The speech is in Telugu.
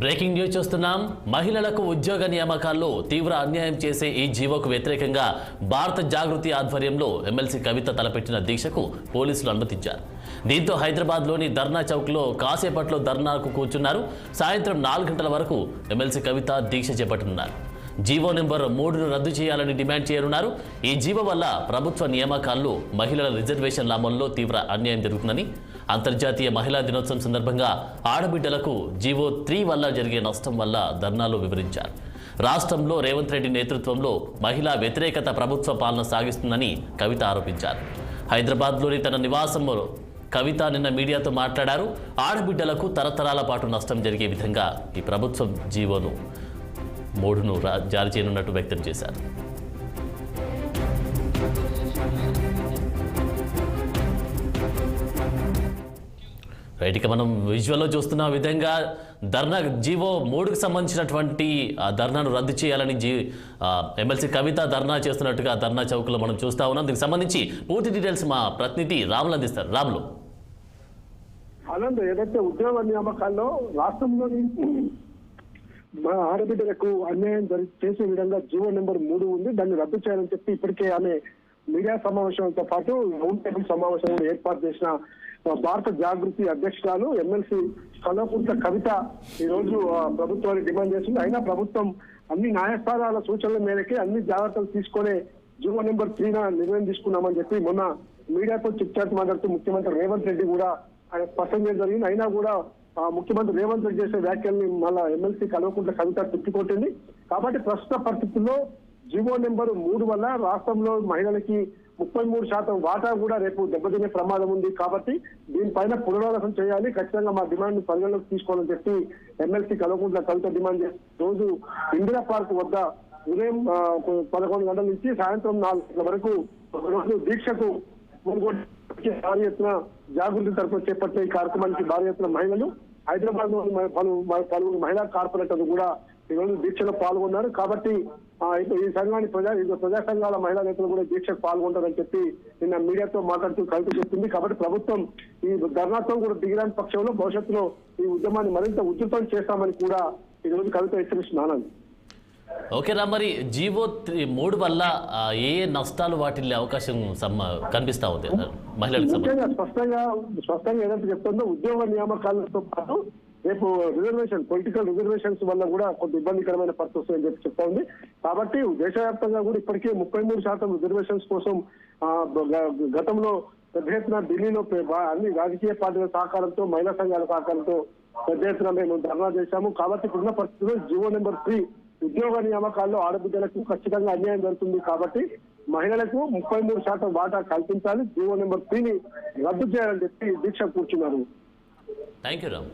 బ్రేకింగ్ న్యూస్ చూస్తున్నాం. మహిళలకు ఉద్యోగ నియామకాల్లో తీవ్ర అన్యాయం చేసే ఈ జీవోకు వ్యతిరేకంగా భారత జాగృతి ఆధ్వర్యంలో ఎమ్మెల్సీ కవిత తలపెట్టిన దీక్షకు పోలీసులు అనుమతించారు. దీంతో హైదరాబాద్లోని ధర్నా చౌక్లో కాసేపట్లో ధర్నాకు కూర్చున్నారు. సాయంత్రం నాలుగు గంటల వరకు ఎమ్మెల్సీ కవిత దీక్ష చేపట్టనున్నారు. జీవో నెంబర్ మూడును రద్దు చేయాలని డిమాండ్ చేయనున్నారు. ఈ జీవో వల్ల ప్రభుత్వ నియామకాల్లో మహిళల రిజర్వేషన్ల అమల్లో తీవ్ర అన్యాయం జరుగుతుందని అంతర్జాతీయ మహిళా దినోత్సవం సందర్భంగా ఆడబిడ్డలకు జీవో త్రీ వల్ల జరిగే నష్టం వల్ల ధర్నాలు వివరించారు. రాష్ట్రంలో రేవంత్ రెడ్డి నేతృత్వంలో మహిళా వ్యతిరేకత ప్రభుత్వ పాలన సాగిస్తుందని కవిత ఆరోపించారు. హైదరాబాద్లోని తన నివాసంలో కవిత నిన్న మీడియాతో మాట్లాడారు. ఆడబిడ్డలకు తరతరాల పాటు నష్టం జరిగే విధంగా ఈ ప్రభుత్వం జీవోను మూడును రా- జారీ చేయనున్నట్టు వ్యక్తం చేశారు. రైట్ మనం విజువల్లో చూస్తున్న విధంగా ధర్నా జీవో మూడుకు సంబంధించినటువంటి ధర్నాను రద్దు చేయాలని జీ ఎమ్మెల్సీ కవిత ధర్నా చేస్తున్నట్టుగా ధర్నా చౌక్లో మనం చూస్తా ఉన్నాం. దీనికి సంబంధించి పూర్తి డీటెయిల్స్ మా ప్రతినిధి రాములు అందిస్తారు. రాములు. ఆనంద్ ఏదైతే ఉద్యోగ నియామకాల్లో రాష్ట్రంలోని మా ఆడబిడ్డలకు అన్యాయం చేసే విధంగా జీవో నెంబర్ మూడు ఉంది. దాన్ని రద్దు చేయాలని చెప్పి ఇప్పటికే ఆమె మీడియా సమావేశంతో పాటు రౌండ్ టేబుల్ సమావేశం ఏర్పాటు చేసిన భారత జాగృతి అధ్యక్షురాలు ఎమ్మెల్సీ కల్వకుంట్ల కవిత ఈ రోజు ప్రభుత్వాన్ని డిమాండ్ చేసింది. అయినా ప్రభుత్వం అన్ని న్యాయస్థానాల సూచనల మేరకే అన్ని జాగ్రత్తలు తీసుకొని జీవో నెంబర్ త్రీన నిర్ణయం తీసుకున్నామని చెప్పి మొన్న మీడియాతో చిట్చాట్ మాట్లాడుతూ ముఖ్యమంత్రి రేవంత్ రెడ్డి కూడా ఆయన స్పష్టం చేయడం జరిగింది. అయినా కూడా ఆ, ముఖ్యమంత్రి రేవంత్ రెడ్డి చేసే వ్యాఖ్యల్ని మళ్ళా ఎమ్మెల్సీ కల్వకుంట్ల కవిత తిప్పికొట్టింది. కాబట్టి ప్రస్తుత పరిస్థితుల్లో జీవో నెంబర్ మూడు వల్ల రాష్ట్రంలో మహిళలకి ముప్పై మూడు శాతం వాటా కూడా రేపు దెబ్బతినే ప్రమాదం ఉంది కాబట్టి దీనిపైన పునరావాసం చేయాలి. ఖచ్చితంగా మా డిమాండ్ పరిగణలోకి తీసుకోవాలని చెప్పి ఎమ్మెల్సీ కలవకుండా కవిత డిమాండ్ చేసి రోజు ఇందిరా పార్క్ వద్ద ఉదయం పదకొండు గంటల నుంచి సాయంత్రం నాలుగు వరకు ఒక రోజు దీక్షకు భారీ ఎత్తున జాగృతి తరఫున చేపట్టే ఈ కార్యక్రమానికి భారీ ఎత్తున మహిళలు హైదరాబాద్లోని పలు పలువురు మహిళా కార్పొరేటర్లు కూడా ఈ రోజు దీక్షలో పాల్గొన్నారు. కాబట్టి ఈ సంఘాన్ని ప్రజా ప్రజా సంఘాల మహిళా నేతలు కూడా దీక్షకు పాల్గొంటారని చెప్పి నిన్న మీడియాతో మాట్లాడుతూ కవిత చెప్తుంది కాబట్టి ప్రభుత్వం ఈ ధర్నాతో కూడా దిగిరాని పక్షంలో భవిష్యత్తులో ఈ ఉద్యమాన్ని మరింత ఉధృతం చేస్తామని కూడా ఈ రోజు కవిత హెచ్చరిస్తున్నాను ఓకే రా మరి జీవో త్రీ మూడు వల్ల ఏ నష్టాలు వాటిల్లే అవకాశం కనిపిస్తా ఉంది మహిళలకు స్పష్టంగా స్పష్టంగా ఏదైతే చెప్తుందో ఉద్యోగ నియామకాలతో పాటు రేపు రిజర్వేషన్ పొలిటికల్ రిజర్వేషన్స్ వల్ల కూడా కొంత ఇబ్బందికరమైన పరిస్థితి వస్తుందని చెప్పి చెప్తా ఉంది. కాబట్టి దేశవ్యాప్తంగా కూడా ఇప్పటికే ముప్పై మూడు శాతం రిజర్వేషన్స్ కోసం గతంలో పెద్ద ఎత్తున ఢిల్లీలో అన్ని రాజకీయ పార్టీల సహకారంతో మహిళా సంఘాల సహకారంతో పెద్ద ఎత్తున మేము ధర్నా చేశాము. కాబట్టి ఇప్పుడున్న పరిస్థితుల్లో జీవో నెంబర్ త్రీ ఉద్యోగ నియామకాల్లో ఆడబిడ్డలకు ఖచ్చితంగా అన్యాయం జరుగుతుంది. కాబట్టి మహిళలకు ముప్పై మూడు శాతం వాటా కల్పించాలి. జీవో నెంబర్ త్రీని రద్దు చేయాలని చెప్పి దీక్ష కూర్చున్నారు. Thank you Ram.